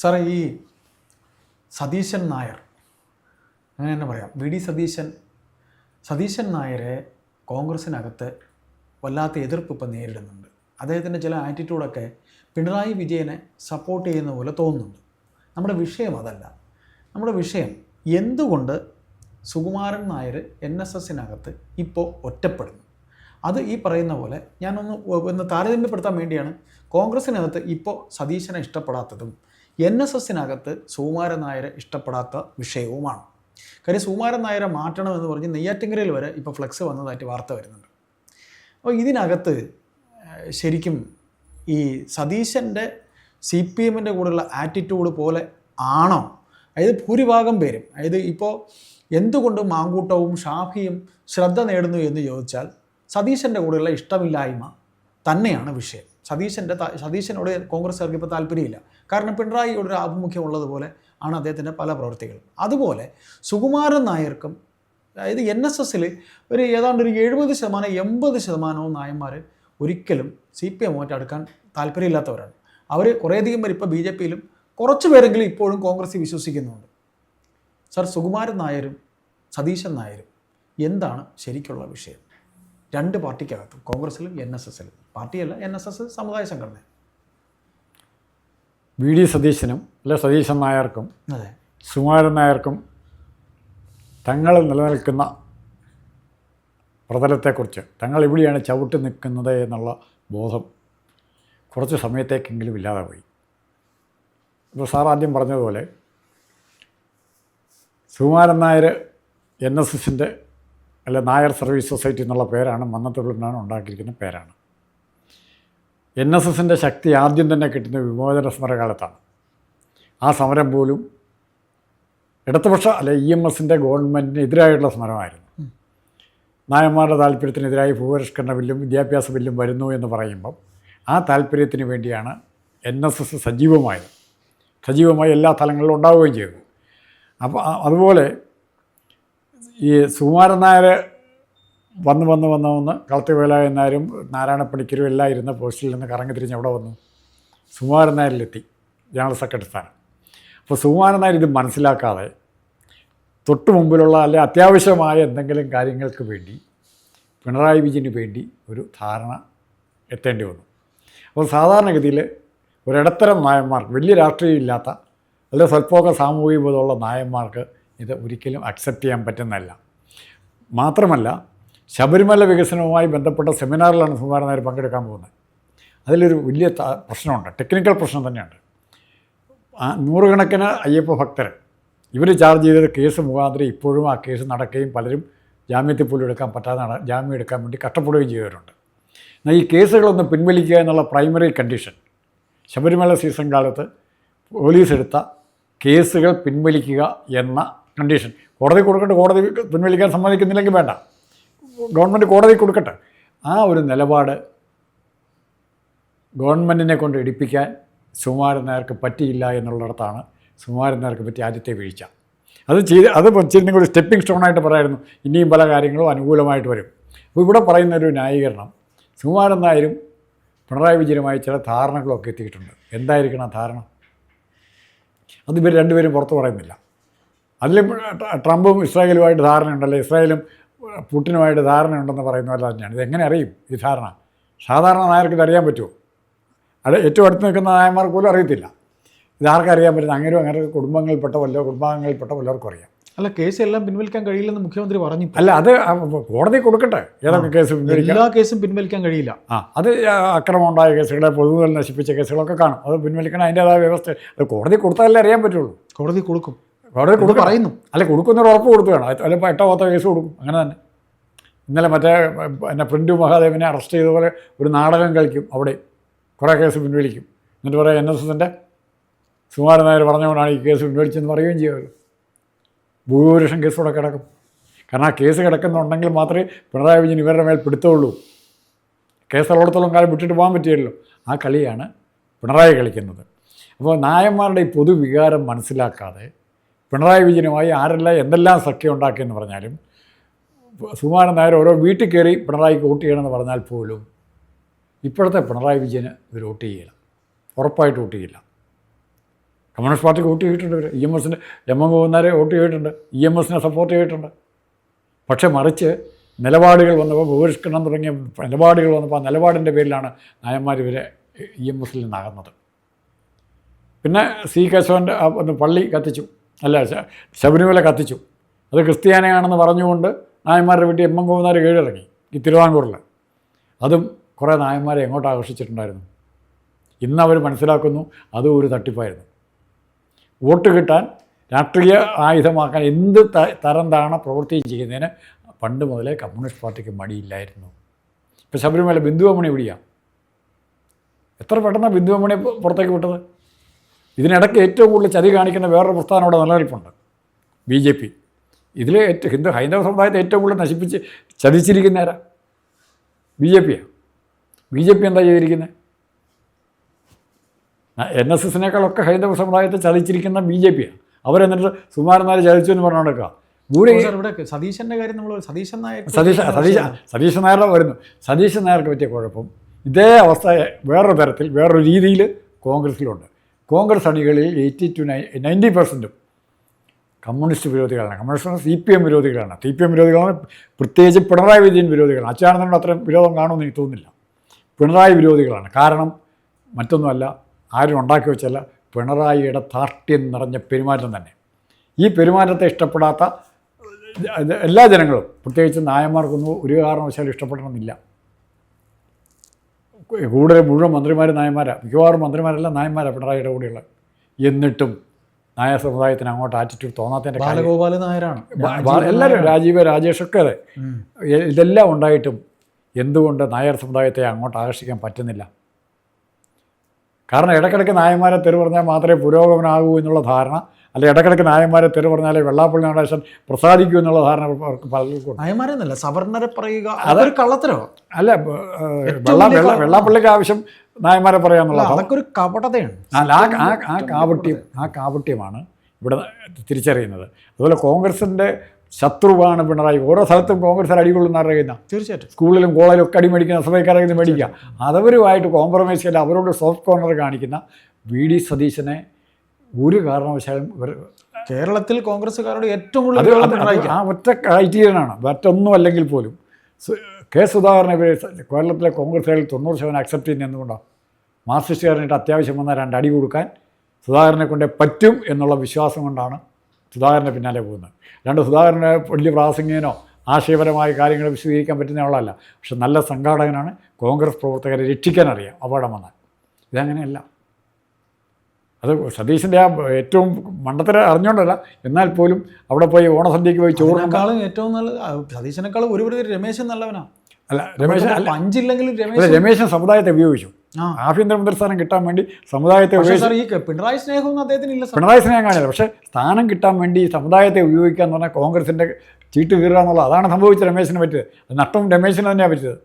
സാറേ ഈ സതീശൻ നായർ അങ്ങനെ തന്നെ പറയാം. വി ഡി സതീശൻ സതീശൻ നായരെ കോൺഗ്രസിനകത്ത് വല്ലാത്ത എതിർപ്പ് ഇപ്പം നേരിടുന്നുണ്ട്. അദ്ദേഹത്തിന്റെ ചില ആറ്റിറ്റ്യൂഡൊക്കെ പിണറായി വിജയനെ സപ്പോർട്ട് ചെയ്യുന്ന പോലെ തോന്നുന്നുണ്ട്. നമ്മുടെ വിഷയം അതല്ല. നമ്മുടെ വിഷയം എന്തുകൊണ്ട് സുകുമാരൻ നായർ എൻ എസ് എസിനകത്ത് ഇപ്പോൾ ഒറ്റപ്പെടുന്നു? അത് ഈ പറയുന്ന പോലെ ഞാനൊന്ന് ഒന്ന് താരതമ്യപ്പെടുത്താൻ വേണ്ടിയാണ് കോൺഗ്രസിനകത്ത് ഇപ്പോൾ സതീശനെ ഇഷ്ടപ്പെടാത്തതും എൻ എസ് എസിനകത്ത് സുകുമാരൻ നായരെ ഇഷ്ടപ്പെടാത്ത വിഷയവുമാണ്. കാര്യം സുകുമാരൻ നായരെ മാറ്റണമെന്ന് പറഞ്ഞ് നെയ്യാറ്റിങ്കരയിൽ വരെ ഇപ്പോൾ ഫ്ലെക്സ് വന്നതായിട്ട് വാർത്ത വരുന്നുണ്ട്. അപ്പോൾ ഇതിനകത്ത് ശരിക്കും ഈ സതീശന്റെ സി പി എമ്മിന്റെ കൂടെയുള്ള ആറ്റിറ്റ്യൂഡ് പോലെ ആണോ? അതായത് ഭൂരിഭാഗം പേരും അതായത് ഇപ്പോൾ എന്തുകൊണ്ട് മാങ്കൂട്ടവും ഷാഫിയും ശ്രദ്ധ നേടുന്നു എന്ന് ചോദിച്ചാൽ സതീശന്റെ കൂടെയുള്ള ഇഷ്ടമില്ലായ്മ തന്നെയാണ് വിഷയം. സതീശന്റെ സതീശനോട് കോൺഗ്രസ്സുകാർക്ക് ഇപ്പോൾ താല്പര്യമില്ല. കാരണം പിണറായിയോട് ഒരു ആഭിമുഖ്യം ഉള്ളതുപോലെ ആണ് അദ്ദേഹത്തിന്റെ പല പ്രവൃത്തികളും അതുപോലെ സുകുമാരൻ നായർക്കും അതായത് എൻ എസ് എസിൽ ഒരു ഏതാണ്ട് ഒരു എഴുപത് ശതമാനം എൺപത് ശതമാനവും നായന്മാർ ഒരിക്കലും സി പി എമ്മുമായിട്ട് അടുക്കാൻ താല്പര്യമില്ലാത്തവരാണ്. അവർ കുറേയധികം പേർ ഇപ്പോൾ ബി ജെ പിയിലും കുറച്ച് പേരെങ്കിലും ഇപ്പോഴും കോൺഗ്രസ്സിൽ വിശ്വസിക്കുന്നുണ്ട്. സർ സുകുമാരൻ നായരും സതീശൻ നായരും എന്താണ് ശരിക്കുള്ള വിഷയം? രണ്ട് പാർട്ടിക്കകത്തും കോൺഗ്രസ്സിലും എൻ എസ് എസിലും. പാർട്ടിയല്ല എൻ എസ് എസ് സമുദായ സംഘടന. വി ഡി സതീശനും അല്ലെ സതീശൻ നായർക്കും അതെ. സുകുമാരൻ നായർക്കും തങ്ങൾ നിലനിൽക്കുന്ന പ്രതലത്തെക്കുറിച്ച് തങ്ങൾ എവിടെയാണ് ചവിട്ടി നിൽക്കുന്നത് എന്നുള്ള ബോധം കുറച്ച് സമയത്തേക്കെങ്കിലും ഇല്ലാതെ പോയി. ഇപ്പോൾ സാർ ആദ്യം പറഞ്ഞതുപോലെ സുകുമാരൻ നായർ എൻ എസ് എസിന്റെ അല്ലെ നായർ സർവീസ് സൊസൈറ്റി എന്നുള്ള പേരാണ് മന്നത്തുള്ളിനാണ് ഉണ്ടാക്കിയിരിക്കുന്ന പേരാണ്. എൻ എസ് എസിന്റെ ശക്തി ആദ്യം തന്നെ കിട്ടുന്ന വിമോചന സമരകാലത്താണ് ആ സമരം പോലും ഇടതുപക്ഷ അല്ലെ ഇ എം എസിന്റെ ഗവൺമെന്റിനെതിരായിട്ടുള്ള സമരമായിരുന്നു. നായന്മാരുടെ താല്പര്യത്തിനെതിരായി ഭൂപരിഷ്കരണ ബില്ലും വിദ്യാഭ്യാസ ബില്ലും വരുന്നു എന്ന് പറയുമ്പം ആ താല്പര്യത്തിന് വേണ്ടിയാണ് എൻ എസ് എസ് സജീവമായത്. സജീവമായി എല്ലാ തലങ്ങളിലും ഉണ്ടാവുകയും ചെയ്തു. അപ്പോൾ അതുപോലെ ഈ സുകുമാരൻ നായർ വന്ന് വന്ന് വന്ന് വന്ന് കളത്തി വേലായൻ നാരായണപ്പണിക്കരും നാരായണ എല്ലാം ഇരുന്ന പോസ്റ്റിൽ നിന്ന് കറങ്ങി തിരിഞ്ഞ് അവിടെ വന്നു? സുകുമാരൻ നായരിലെത്തി. ജനറൽ സെക്രട്ടറി സ്ഥാനം. അപ്പോൾ സുകുമാരൻ നായർ ഇത് മനസ്സിലാക്കാതെ തൊട്ട് മുമ്പിലുള്ള അല്ലെ അത്യാവശ്യമായ എന്തെങ്കിലും കാര്യങ്ങൾക്ക് വേണ്ടി പിണറായി വിജയന് വേണ്ടി ഒരു ധാരണ എത്തേണ്ടി വന്നു. അപ്പോൾ സാധാരണഗതിയിൽ ഒരിടത്തരം നായന്മാർ വലിയ രാഷ്ട്രീയം ഇല്ലാത്ത അല്ലെ സ്വല്പമൊക്കെ സാമൂഹിക ബോധമുള്ള നായന്മാർക്ക് ഇത് ഒരിക്കലും അക്സെപ്റ്റ് ചെയ്യാൻ പറ്റുന്നതല്ല. മാത്രമല്ല ശബരിമല വികസനവുമായി ബന്ധപ്പെട്ട സെമിനാറിലാണ് സുകുമാരൻ നായർ പങ്കെടുക്കാൻ പോകുന്നത്. അതിലൊരു വലിയ പ്രശ്നമുണ്ട്. ടെക്നിക്കൽ പ്രശ്നം തന്നെയുണ്ട്. ആ നൂറുകണക്കിന് അയ്യപ്പ ഭക്തർ ഇവർ ചാർജ് ചെയ്തത് കേസ് മുഖാന്തരം ഇപ്പോഴും ആ കേസ് നടക്കുകയും പലരും ജാമ്യത്തിൽ പോലും എടുക്കാൻ പറ്റാതെ ജാമ്യം എടുക്കാൻ വേണ്ടി കഷ്ടപ്പെടുകയും ചെയ്തവരുണ്ട് എന്നാൽ ഈ കേസുകളൊന്ന് പിൻവലിക്കുക എന്നുള്ള പ്രൈമറി കണ്ടീഷൻ ശബരിമല സീസൺ കാലത്ത് പോലീസ് എടുത്ത കേസുകൾ പിൻവലിക്കുക എന്ന കണ്ടീഷൻ കോടതി കൊടുക്കേണ്ട കോടതി പിൻവലിക്കാൻ സമ്മതിക്കുന്നില്ലെങ്കിൽ വേണ്ട. ഗവൺമെന്റ് കോടതി കൊടുക്കട്ടെ. ആ ഒരു നിലപാട് ഗവൺമെന്റിനെ കൊണ്ട് ഇടിപ്പിക്കാൻ സുകുമാരൻ നായർക്ക് പറ്റിയില്ല എന്നുള്ളിടത്താണ് സുകുമാരൻ നായർക്ക് പറ്റിയ ആദ്യത്തെ വീഴ്ച. അത് ചെയ്ത് അത് ചെയ്തിരുന്നെങ്കിൽ ഒരു സ്റ്റെപ്പിംഗ് സ്റ്റോണായിട്ട് പറയായിരുന്നു. ഇനിയും പല കാര്യങ്ങളും അനുകൂലമായിട്ട് വരും. അപ്പോൾ ഇവിടെ പറയുന്ന ഒരു ന്യായീകരണം സുകുമാരൻ നായരും പിണറായി വിജയനുമായി ചില ധാരണകളൊക്കെ എത്തിയിട്ടുണ്ട്. എന്തായിരിക്കണം ആ ധാരണ? അത് ഇവർ രണ്ടുപേരും പുറത്ത് പറയുന്നില്ല. അതിലും ട്രംപും ഇസ്രായേലുമായിട്ട് ധാരണയുണ്ടല്ലോ? ഇസ്രായേലും പുട്ടിനുമായിട്ട് ധാരണയുണ്ടെന്ന് പറയുന്ന പോലെ തന്നെയാണ്. ഇതെങ്ങനെ അറിയും ഈ ധാരണ? സാധാരണ നായർക്ക് ഇത് അറിയാൻ പറ്റുമോ? അത് ഏറ്റവും അടുത്ത് നിൽക്കുന്ന നായന്മാർക്ക് പോലും അറിയത്തില്ല. ഇതാർക്കും അറിയാൻ പറ്റുന്ന അങ്ങനെ അങ്ങനെ കുടുംബങ്ങളിൽപ്പെട്ട വല്ലോ കുടുംബാംഗങ്ങളിൽപ്പെട്ട വല്ലവർക്കും അറിയാം. അല്ല കേസ് എല്ലാം പിൻവലിക്കാൻ കഴിയില്ലെന്ന് മുഖ്യമന്ത്രി പറഞ്ഞു. അല്ല അത് കോടതി കൊടുക്കട്ടെ. ഏതൊക്കെ കേസ് പിൻവലിക്കാം എല്ലാ കേസും പിൻവലിക്കാൻ കഴിയില്ല. ആ അത് അക്രമം ഉണ്ടായ കേസുകളെ പൊതുവെ നശിപ്പിച്ച കേസുകളൊക്കെ കാണും. അത് പിൻവലിക്കണം അതിന്റേതായ വ്യവസ്ഥ. അത് കോടതി കൊടുത്താലേ അറിയാൻ പറ്റുള്ളൂ. കോടതി കൊടുക്കും. കോടതി കൊടുക്കും പറയുന്നു. അല്ല കൊടുക്കുന്നൊരു ഉറപ്പ് കൊടുത്തു വേണം അല്ല എട്ടോ പത്തോ കേസ് കൊടുക്കും. അങ്ങനെ തന്നെ. ഇന്നലെ മറ്റേ എന്നെ പ്രിന്റു മഹാദേവനെ അറസ്റ്റ് ചെയ്ത പോലെ ഒരു നാടകം കളിക്കും അവിടെ. കുറേ കേസ് പിൻവലിക്കും. എന്നിട്ട് പറയാം എൻ എസ് എസിന്റെ സുമാരൻ നായർ പറഞ്ഞുകൊണ്ടാണ് ഈ കേസ് പിൻവലിച്ചെന്ന് പറയുകയും ചെയ്യുമല്ലോ. ഭൂരിപക്ഷം കേസുകൂടെ കിടക്കും. കാരണം ആ കേസ് കിടക്കുന്നുണ്ടെങ്കിൽ മാത്രമേ പിണറായി വിജയൻ ഇവരുടെ മേൽ പിടുത്തുള്ളൂ. കേസ് ഉള്ളിടത്തോളം കാലം വിട്ടിട്ട് പോകാൻ പറ്റിയല്ലോ. ആ കളിയാണ് പിണറായി കളിക്കുന്നത്. അപ്പോൾ നായന്മാരുടെ ഈ പൊതുവികാരം മനസ്സിലാക്കാതെ പിണറായി വിജയനുമായി ആരെല്ലാം എന്തെല്ലാം സഖ്യം ഉണ്ടാക്കിയെന്ന് പറഞ്ഞാലും സുമാരൻ നായർ ഓരോ വീട്ടിൽ കയറി പിണറായിക്ക് വോട്ട് ചെയ്യണമെന്ന് പറഞ്ഞാൽ പോലും ഇപ്പോഴത്തെ പിണറായി വിജയന് ഇവർ വോട്ട് ചെയ്യില്ല. ഉറപ്പായിട്ട് വോട്ട് ചെയ്യില്ല. കമ്മ്യൂണിസ്റ്റ് പാർട്ടിക്ക് വോട്ട് ചെയ്തിട്ടുണ്ട് ഇവർ. ഇ എം എസിന് എം എം ഗോവിന്ദാരെ വോട്ട് ചെയ്തിട്ടുണ്ട്. ഇ എം എസിനെ സപ്പോർട്ട് ചെയ്തിട്ടുണ്ട്. പക്ഷേ മറിച്ച് നിലപാടുകൾ വന്നപ്പോൾ ബഹിഷ്കരണം തുടങ്ങിയ നിലപാടുകൾ വന്നപ്പോൾ ആ നിലപാടിന്റെ പേരിലാണ് നായന്മാർ ഇവരെ ഇ എം എസിൽ നിന്നാകുന്നത്. പിന്നെ സി കേശവന്റെ പള്ളി കത്തിച്ചു. അല്ല ശബരിമല കത്തിച്ചു. അത് ക്രിസ്ത്യാനിയാണെന്ന് പറഞ്ഞുകൊണ്ട് നായന്മാരുടെ വീട്ടിൽ എം എം ഗോവിന്ദാർ കീഴിറങ്ങി ഈ തിരുവാങ്കൂറിൽ അതും കുറേ നായന്മാരെ എങ്ങോട്ട് ആകർഷിച്ചിട്ടുണ്ടായിരുന്നു ഇന്ന് അവർ മനസ്സിലാക്കുന്നു അതും ഒരു തട്ടിപ്പായിരുന്നു. വോട്ട് കിട്ടാൻ രാഷ്ട്രീയ ആയുധമാക്കാൻ എന്ത് തരം താണ പ്രവൃത്തി ചെയ്യുന്നതിന് പണ്ട് മുതലേ കമ്മ്യൂണിസ്റ്റ് പാർട്ടിക്ക് മടിയില്ലായിരുന്നു. ഇപ്പോൾ ശബരിമല ബിന്ദുവമണി എവിടെയാണ് എത്ര പെട്ടെന്ന് ബിന്ദുവമണി പുറത്തേക്ക് വിട്ടത്? ഇതിനിടയ്ക്ക് ഏറ്റവും കൂടുതൽ ചതി കാണിക്കുന്ന വേറൊരു പ്രസ്ഥാനം അവിടെ നിലനിൽപ്പുണ്ട്. B J P. ഇതിൽ ഏറ്റവും ഹിന്ദു ഹൈന്ദവ സമുദായത്തെ ഏറ്റവും കൂടുതൽ നശിപ്പിച്ച് ചതിച്ചിരിക്കുന്ന ആരാ ബി ജെ പിയാണ് ബി ജെ പി എന്താ ചെയ്തിരിക്കുന്നത് എൻ എസ് എസിനേക്കാളൊക്കെ ഹൈന്ദവ സമുദായത്തെ ചതിച്ചിരിക്കുന്ന ബി ജെ പിയാണ് അവരെന്നിട്ട് സുമാരന്മാരെ ചതിച്ചു എന്ന് പറഞ്ഞു നടക്കുക ഇവിടെ സതീശന്റെ കാര്യം നമ്മൾ സതീശൻ നായർ സതീശ സതീശ സതീശൻ നായരുടെ വരുന്നു. സതീശൻ നായർക്ക് പറ്റിയ കുഴപ്പം ഇതേ അവസ്ഥ വേറൊരു തരത്തിൽ വേറൊരു രീതിയിൽ കോൺഗ്രസ്സിലുണ്ട്. കോൺഗ്രസ് അണികളിൽ എയ്റ്റി ടു നയൻ നയന്റി പെർസെന്റും കമ്മ്യൂണിസ്റ്റ് വിരോധികളാണ്. കമ്മ്യൂണിസ്റ്റ് സി പി എം വിരോധികളാണ്. സി പി എം വിരോധികളാണ് പ്രത്യേകിച്ച് പിണറായി വിജയൻ വിരോധികളാണ്. അച്യുതാനന്ദനോട് അത്രയും വിരോധം കാണുമെന്ന് എനിക്ക് തോന്നുന്നില്ല. പിണറായി വിരോധികളാണ്. കാരണം മറ്റൊന്നുമല്ല ആരും ഉണ്ടാക്കി വെച്ചല്ല പിണറായിയുടെ ധാർഷ്ട്യം നിറഞ്ഞ പെരുമാറ്റം തന്നെ. ഈ പെരുമാറ്റത്തെ ഇഷ്ടപ്പെടാത്ത എല്ലാ ജനങ്ങളും പ്രത്യേകിച്ച് നായന്മാർക്കൊന്നും ഒരു കാരണവശാലും ഇഷ്ടപ്പെടണമെന്നില്ല. കൂടുതൽ മുഴുവൻ മന്ത്രിമാർ നായന്മാരാണ് മിക്കവാറും മന്ത്രിമാരെല്ലാം നായന്മാരാണ് പിണറായിയുടെ കൂടെയുള്ള എന്നിട്ടും നായർ സമുദായത്തിന് അങ്ങോട്ട് ആറ്റിറ്റ്യൂഡ് തോന്നാത്തതിന്റെ ബാലഗോപാല നായരാണ്. എല്ലാവരും രാജീവ് രാജേഷൊക്കെ അതെ. ഇതെല്ലാം ഉണ്ടായിട്ടും എന്തുകൊണ്ട് നായർ സമുദായത്തെ അങ്ങോട്ട് ആകർഷിക്കാൻ പറ്റുന്നില്ല? കാരണം ഇടയ്ക്കിടയ്ക്ക് നായന്മാരെ തെരു പറഞ്ഞാൽ മാത്രമേ പുരോഗമനാകൂ എന്നുള്ള ധാരണ അല്ലെ ഇടക്കിടക്ക് നായന്മാരെ തെരു പറഞ്ഞാലേ വെള്ളാപ്പള്ളി നടേശൻ പ്രസാദിക്കൂ എന്നുള്ള ധാരണ അവർക്ക് പലർക്കും. നായന്മാരെന്നല്ല സവർണരെ പറയുക അതൊരു കള്ളത്തരോ അല്ല വെള്ള വെള്ള വെള്ളാപ്പള്ളിക്ക് ആവശ്യം നായന്മാരെ പറയാന്നുള്ള അതൊക്കെ ഒരു കപടതയാണ്. അല്ല ആ ആ ആ കാപട്യം ആ കാപട്യമാണ് ഇവിടെ തിരിച്ചറിയുന്നത്. അതുപോലെ കോൺഗ്രസിന്റെ ശത്രുവാണ് പിണറായി. ഓരോ സ്ഥലത്തും കോൺഗ്രസ് അടികൊള്ളുന്ന അറിയുന്ന തീർച്ചയായിട്ടും. സ്കൂളിലും കോളേജിലും ഒക്കെ അടി മേടിക്കുന്ന സഭയ്ക്കാരെ മേടിക്കുക. അതവരുമായിട്ട് കോംപ്രമൈസ് ചെയ്ത് അവരോട് സോഫ്റ്റ് കോർണർ കാണിക്കുന്ന വി ഡി സതീശനെ ഒരു കാരണവശാലും ഇവർ കേരളത്തിൽ കോൺഗ്രസ്സുകാരോട് ഏറ്റവും കൂടുതൽ ആ ഒറ്റ ക്രൈറ്റീരിയനാണ്. മറ്റൊന്നും അല്ലെങ്കിൽ പോലും. കെ സുധാകരനെ കേരളത്തിലെ കോൺഗ്രസ്സുകാരിൽ തൊണ്ണൂറ് ശതമാനം അക്സെപ്റ്റ് ചെയ്യുന്ന എന്തുകൊണ്ടാണ് മാർക്സിസ്റ്റുകാരനായിട്ട് അത്യാവശ്യം വന്ന രണ്ട് അടി കൊടുക്കാൻ സുധാകരനെ കൊണ്ടേ പറ്റും എന്നുള്ള വിശ്വാസം കൊണ്ടാണ് സുധാകരന്റെ പിന്നാലെ പോകുന്നത്. അല്ലാണ്ട് സുധാകരനെ വലിയ പ്രാസംഗികനോ ആശയപരമായ കാര്യങ്ങൾ വിശദീകരിക്കാൻ പറ്റുന്ന ആളല്ല. പക്ഷെ നല്ല സംഘാടകനാണ് കോൺഗ്രസ് പ്രവർത്തകരെ രക്ഷിക്കാൻ അറിയാം. അപകടം വന്നാൽ. ഇതങ്ങനെയല്ല. അത് സതീശന്റെ ആ ഏറ്റവും മണ്ടത്തര അറിഞ്ഞുകൊണ്ടല്ല എന്നാൽ പോലും അവിടെ പോയി ഓണസദ്യക്ക് പോയി ചോറിനേക്കാളും ഏറ്റവും നല്ല സതീശനേക്കാളും ഒരു രമേശൻ നല്ലവനാ. അല്ല രമേശൻ അഞ്ചില്ലെങ്കിലും പഞ്ചില്ലെങ്കിലും രമേശൻ സമുദായത്തെ ഉപയോഗിച്ചു. ആഭ്യന്തര ആഭ്യന്തരമന്ത്രി സ്ഥാനം കിട്ടാൻ വേണ്ടി സമുദായത്തെ പിണറായി സ്നേഹമൊന്നും അദ്ദേഹത്തിന് ഇല്ല പിണറായി സ്നേഹം കാണില്ല. പക്ഷേ സ്ഥാനം കിട്ടാൻ വേണ്ടി സമുദായത്തെ ഉപയോഗിക്കുക എന്ന് പറഞ്ഞാൽ കോൺഗ്രസിന്റെ ചീട്ട് കീറുക എന്നുള്ളത് അതാണ് സംഭവിച്ചത് രമേശിന് പറ്റിയത്. നഷ്ടം രമേശിന് തന്നെയാണ് പറ്റിയത്.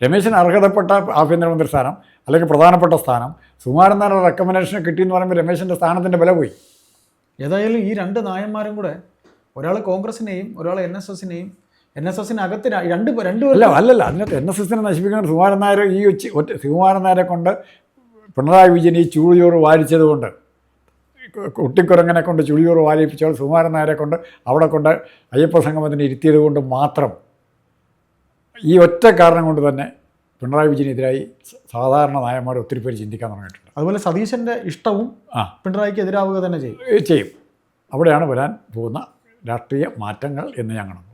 രമേശിന് അർഹതപ്പെട്ട ആഭ്യന്തരമന്ത്രി സ്ഥാനം അല്ലെങ്കിൽ പ്രധാനപ്പെട്ട സ്ഥാനം സുമാരൻ നായരുടെ റെക്കമെൻഡേഷൻ കിട്ടിയെന്ന് പറയുമ്പോൾ രമേശിന്റെ സ്ഥാനത്തിന്റെ വില പോയി. ഏതായാലും ഈ രണ്ട് നായന്മാരും കൂടെ ഒരാൾ കോൺഗ്രസിനെയും ഒരാൾ എൻ എസ് എസിനെയും എൻ എസ് എസിനകത്ത് രണ്ട് രണ്ട് അല്ല അല്ലല്ല അതിനകത്ത് എൻ എസ് എസിനെ നശിപ്പിക്കുന്ന സുമാരൻ നായർ ഈ ഒച്ച ഒറ്റ സുകുമാരൻ നായരെ കൊണ്ട് പിണറായി വിജയൻ ഈ ചൂഴിയോറ് വാരിച്ചത് കൊണ്ട് കുട്ടിക്കുരങ്ങനെ കൊണ്ട് ചുഴിയോറ് വാലിപ്പിച്ചവൾ സുമാരൻ നായരെ കൊണ്ട് അവിടെ കൊണ്ട് അയ്യപ്പ സംഗമത്തിന് ഇരുത്തിയത് കൊണ്ട് മാത്രം ഈ ഒറ്റ കാരണം കൊണ്ട് തന്നെ പിണറായി വിജയനെതിരായി സാധാരണ നായന്മാർ ഒത്തിരി പേര് ചിന്തിക്കാൻ തുടങ്ങിയിട്ടുണ്ട്. അതുപോലെ സതീശന്റെ ഇഷ്ടവും ആ. പിണറായിക്ക് എതിരാവുക തന്നെ ചെയ്യും. ചെയ്യും. അവിടെയാണ് വരാൻ പോകുന്ന രാഷ്ട്രീയ മാറ്റങ്ങൾ എന്ന് ഞാൻ കാണുന്നു